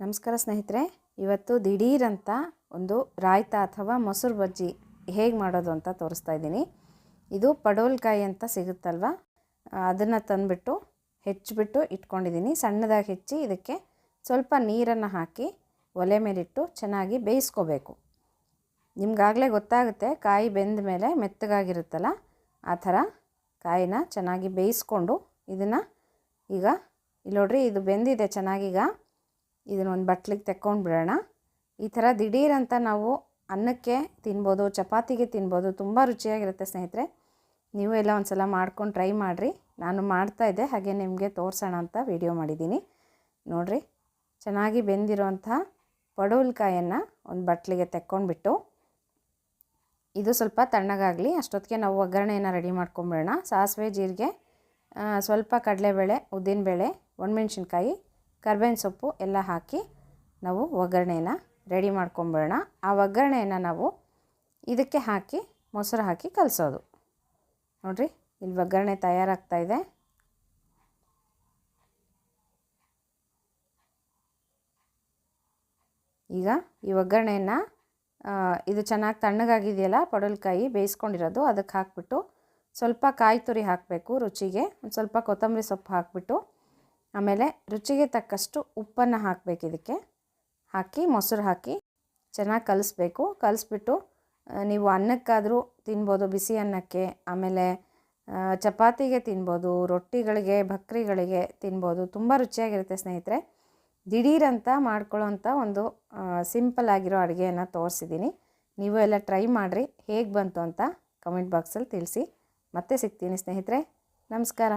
ನಮಸ್ಕಾರ ಸ್ನೇಹಿತರೆ, ಇವತ್ತು ದಿಢೀರಂತ ಒಂದು ರಾಯ್ತ ಅಥವಾ ಮೊಸರು ಬಜ್ಜಿ ಹೇಗೆ ಮಾಡೋದು ಅಂತ ತೋರಿಸ್ತಾ ಇದ್ದೀನಿ. ಇದು ಪಡೋಲ್ಕಾಯಿ ಅಂತ ಸಿಗುತ್ತಲ್ವ? ಅದನ್ನು ತಂದುಬಿಟ್ಟು ಹೆಚ್ಚಿಬಿಟ್ಟು ಇಟ್ಕೊಂಡಿದ್ದೀನಿ. ಸಣ್ಣದಾಗಿ ಹೆಚ್ಚಿ ಇದಕ್ಕೆ ಸ್ವಲ್ಪ ನೀರನ್ನು ಹಾಕಿ ಒಲೆ ಮೇಲಿಟ್ಟು ಚೆನ್ನಾಗಿ ಬೇಯಿಸ್ಕೋಬೇಕು. ನಿಮ್ಗಾಗಲೇ ಗೊತ್ತಾಗುತ್ತೆ, ಕಾಯಿ ಬೆಂದ ಮೇಲೆ ಮೆತ್ತಗಾಗಿರುತ್ತಲ್ಲ, ಆ ಥರ ಕಾಯಿನ ಚೆನ್ನಾಗಿ ಬೇಯಿಸ್ಕೊಂಡು ಇದನ್ನು ಈಗ ಇಲ್ಲಿ ನೋಡ್ರಿ ಇದು ಬೆಂದಿದೆ ಚೆನ್ನಾಗೀಗ. ಇದನ್ನ ಒಂದು ಬಟ್ಲಿಗೆ ತೆಕ್ಕೊಂಡು ಬಿಡೋಣ. ಈ ಥರ ದಿಢೀರಂತ ನಾವು ಅನ್ನಕ್ಕೆ ತಿನ್ಬೋದು, ಚಪಾತಿಗೆ ತಿನ್ಬೋದು ತುಂಬ ರುಚಿಯಾಗಿರುತ್ತೆ ಸ್ನೇಹಿತರೆ. ನೀವು ಎಲ್ಲ ಒಂದು ಸಲ ಮಾಡ್ಕೊಂಡು ಟ್ರೈ ಮಾಡಿರಿ. ನಾನು ಮಾಡ್ತಾಯಿದ್ದೆ ಹಾಗೆ ನಿಮಗೆ ತೋರಿಸೋಣ ಅಂತ ವಿಡಿಯೋ ಮಾಡಿದ್ದೀನಿ. ನೋಡಿರಿ, ಚೆನ್ನಾಗಿ ಬೆಂದಿರೋಂಥ ಪಡವಲ್ಕಾಯನ್ನು ಒಂದು ಬಟ್ಲಿಗೆ ತೆಕ್ಕೊಂಡ್ಬಿಟ್ಟು, ಇದು ಸ್ವಲ್ಪ ತಣ್ಣಗಾಗಲಿ, ಅಷ್ಟೊತ್ತಿಗೆ ನಾವು ಒಗ್ಗರಣೆಯನ್ನು ರೆಡಿ ಮಾಡ್ಕೊಂಬಿಡೋಣ. ಸಾಸಿವೆ, ಜೀರಿಗೆ ಸ್ವಲ್ಪ ಕಡಲೆಬೇಳೆ, ಉದ್ದಿನಬೇಳೆ, ಒಣಮೆಣ್ಸಿನ್ಕಾಯಿ ಕರ್ಬೇವಿನ ಸೊಪ್ಪು ಎಲ್ಲ ಹಾಕಿ ನಾವು ಒಗ್ಗರಣೆಯನ್ನು ರೆಡಿ ಮಾಡ್ಕೊಂಬಿಡೋಣ. ಆ ಒಗ್ಗರಣೆಯನ್ನು ನಾವು ಇದಕ್ಕೆ ಹಾಕಿ, ಮೊಸರು ಹಾಕಿ ಕಲಸೋದು. ನೋಡಿರಿ, ಇಲ್ಲಿ ಒಗ್ಗರಣೆ ತಯಾರಾಗ್ತಾ ಇದೆ. ಈಗ ಈ ಒಗ್ಗರಣೆಯನ್ನು ಇದು ಚೆನ್ನಾಗಿ ತಣ್ಣಗಾಗಿದೆಯಲ್ಲ ಪಡಲ್ಕಾಯಿ ಬೇಯಿಸ್ಕೊಂಡಿರೋದು, ಅದಕ್ಕೆ ಹಾಕ್ಬಿಟ್ಟು ಸ್ವಲ್ಪ ಕಾಯಿ ತುರಿ ಹಾಕಬೇಕು ರುಚಿಗೆ. ಒಂದು ಸ್ವಲ್ಪ ಕೊತ್ತಂಬರಿ ಸೊಪ್ಪು ಹಾಕಿಬಿಟ್ಟು ಆಮೇಲೆ ರುಚಿಗೆ ತಕ್ಕಷ್ಟು ಉಪ್ಪನ್ನು ಹಾಕಬೇಕು ಇದಕ್ಕೆ. ಹಾಕಿ, ಮೊಸರು ಹಾಕಿ ಚೆನ್ನಾಗಿ ಕಲಿಸ್ಬೇಕು. ಕಲಿಸ್ಬಿಟ್ಟು ನೀವು ಅನ್ನಕ್ಕಾದರೂ ತಿನ್ಬೋದು, ಬಿಸಿ ಅನ್ನಕ್ಕೆ, ಆಮೇಲೆ ಚಪಾತಿಗೆ ತಿನ್ಬೋದು, ರೊಟ್ಟಿಗಳಿಗೆ, ಭಕ್ರಿಗಳಿಗೆ ತಿನ್ಬೋದು. ತುಂಬ ರುಚಿಯಾಗಿರುತ್ತೆ ಸ್ನೇಹಿತರೆ. ದಿಢೀರಂತ ಮಾಡ್ಕೊಳ್ಳೋಂಥ ಒಂದು ಸಿಂಪಲ್ ಆಗಿರೋ ಅಡುಗೆಯನ್ನು ತೋರಿಸಿದ್ದೀನಿ. ನೀವು ಎಲ್ಲ ಟ್ರೈ ಮಾಡಿರಿ. ಹೇಗೆ ಬಂತು ಅಂತ ಕಮೆಂಟ್ ಬಾಕ್ಸಲ್ಲಿ ತಿಳಿಸಿ. ಮತ್ತೆ ಸಿಗ್ತೀನಿ ಸ್ನೇಹಿತರೆ. ನಮಸ್ಕಾರ.